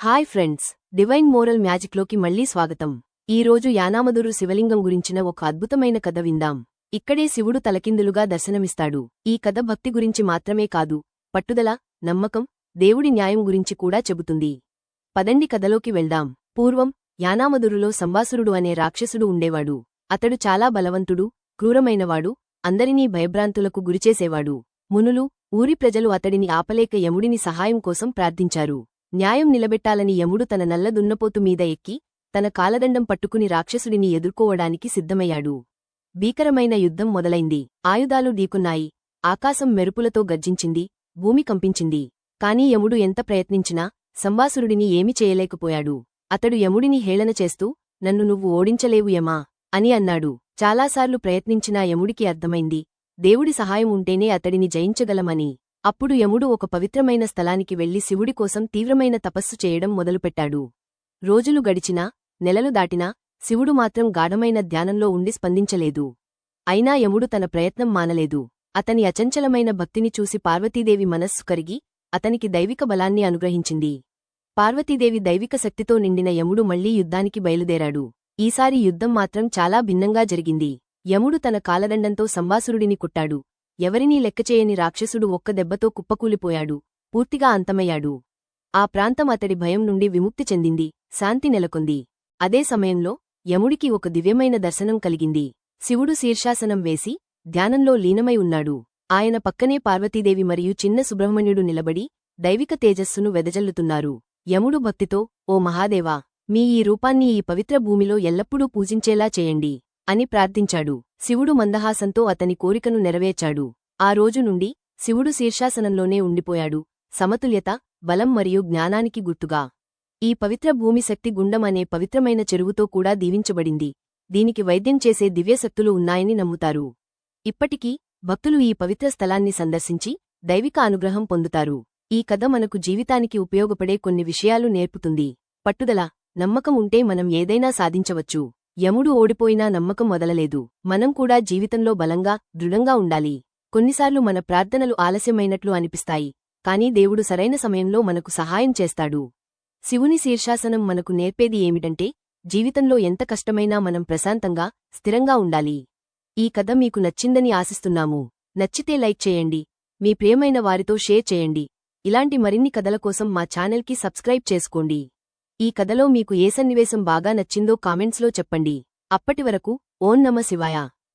Hi friends divine moral మ్యాజిక్లోకి మళ్ళీ స్వాగతం. ఈరోజు యానామదురు శివలింగం గురించిన ఒక అద్భుతమైన కథ విందాం. ఇక్కడే శివుడు తలకిందులుగా దర్శనమిస్తాడు. ఈ కథ భక్తి గురించి మాత్రమే కాదు పట్టుదల నమ్మకం దేవుడి న్యాయం గురించి కూడా చెబుతుంది. పదండి కథలోకి వెళ్దాం. పూర్వం యానామదురులో సంబాసురుడు అనే రాక్షసుడు ఉండేవాడు. అతడు చాలా బలవంతుడు క్రూరమైనవాడు అందరినీ భయభ్రాంతులకు గురిచేసేవాడు. మునులు ఊరి ప్రజలు అతడిని ఆపలేక యముడిని సహాయం కోసం ప్రార్థించారు. న్యాయం నిలబెట్టాలని యముడు తన నల్ల దున్నపోతు మీద ఎక్కి తన కాలదండం పట్టుకుని రాక్షసుడిని ఎదుర్కోవడానికి సిద్ధమయ్యాడు. భీకరమైన యుద్ధం మొదలైంది. ఆయుధాలు ఢీకున్నాయి. ఆకాశం మెరుపులతో గర్జించింది. భూమి కంపించింది. కాని యముడు ఎంత ప్రయత్నించినా సంబాసురుడిని ఏమి చేయలేకపోయాడు. అతడు యముడిని హేళన చేస్తూ నన్ను నువ్వు ఓడించలేవు యమా అని అన్నాడు. చాలాసార్లు ప్రయత్నించినా యముడికి అర్థమైంది. దేవుడి సహాయం ఉంటేనే అతడిని జయించగలమని. అప్పుడు యముడు ఒక పవిత్రమైన స్థలానికి వెళ్ళి శివుడి కోసం తీవ్రమైన తపస్సు చేయడం మొదలుపెట్టాడు. రోజులు గడిచినా నెలలు దాటినా శివుడు మాత్రం గాఢమైన ధ్యానంలో ఉండి స్పందించలేదు. అయినా యముడు తన ప్రయత్నం మానలేదు. అతని అచంచలమైన భక్తిని చూసి పార్వతీదేవి మనస్సు కరిగి అతనికి దైవిక బలాన్ని అనుగ్రహించింది. పార్వతీదేవి దైవిక శక్తితో నిండిన యముడు మళ్ళీ యుద్ధానికి బయలుదేరాడు. ఈసారి యుద్ధం మాత్రం చాలా భిన్నంగా జరిగింది. యముడు తన కాలదండంతో సంబాసురుడిని కుట్టాడు. ఎవరినీ లెక్కచేయని రాక్షసుడు ఒక్క దెబ్బతో కుప్పకూలిపోయాడు పూర్తిగా అంతమయ్యాడు. ఆ ప్రాంతం అతడి భయం నుండి విముక్తి చెందింది శాంతి నెలకొంది. అదే సమయంలో యముడికి ఒక దివ్యమైన దర్శనం కలిగింది. శివుడు శీర్షాసనం వేసి ధ్యానంలో లీనమై ఉన్నాడు. ఆయన పక్కనే పార్వతీదేవి మరియు చిన్న సుబ్రహ్మణ్యుడు నిలబడి దైవిక తేజస్సును వెదజల్లుతున్నారు. యముడు భక్తితో ఓ మహాదేవా మీ ఈ రూపాన్ని ఈ పవిత్ర భూమిలో ఎల్లప్పుడూ పూజించేలా చేయండి. అని ప్రార్థించాడు. శివుడు మందహాసంతో అతని కోరికను నెరవేర్చాడు. ఆ రోజు నుండి శివుడు శీర్షాసనంలోనే ఉండిపోయాడు. సమతుల్యత బలం మరియు జ్ఞానానికి గుర్తుగా. ఈ పవిత్ర భూమి శక్తి గుండం అనే పవిత్రమైన చెరువుతో కూడా దీవించబడింది. దీనికి వైద్యం చేసే దివ్యశక్తులు ఉన్నాయని నమ్ముతారు. ఇప్పటికీ భక్తులు ఈ పవిత్ర స్థలాన్ని సందర్శించి దైవిక అనుగ్రహం పొందుతారు. ఈ కథ మనకు జీవితానికి ఉపయోగపడే కొన్ని విషయాలు నేర్పుతుంది. పట్టుదల నమ్మకం ఉంటే మనం ఏదైనా సాధించవచ్చు. యముడు ఓడిపోయినా నమ్మకం మొదలలేదు. మనం కూడా జీవితంలో బలంగా దృఢంగా ఉండాలి. కొన్నిసార్లు మన ప్రార్థనలు ఆలస్యమైనట్లు అనిపిస్తాయి. కాని దేవుడు సరైన సమయంలో మనకు సహాయం చేస్తాడు. శివుని శీర్షాసనం మనకు నేర్పేది ఏమిటంటే జీవితంలో ఎంత కష్టమైనా మనం ప్రశాంతంగా స్థిరంగా ఉండాలి. ఈ కథ మీకు నచ్చిందని ఆశిస్తున్నాము. నచ్చితే లైక్ చేయండి. మీ ప్రియమైన వారితో షేర్ చేయండి. ఇలాంటి మరిన్ని కథల కోసం మా ఛానల్కి సబ్స్క్రైబ్ చేసుకోండి. ఈ కథలో మీకు ఏ సన్నివేశం బాగా నచ్చిందో కామెంట్స్లో చెప్పండి. అప్పటి వరకు ఓం నమ శివాయ.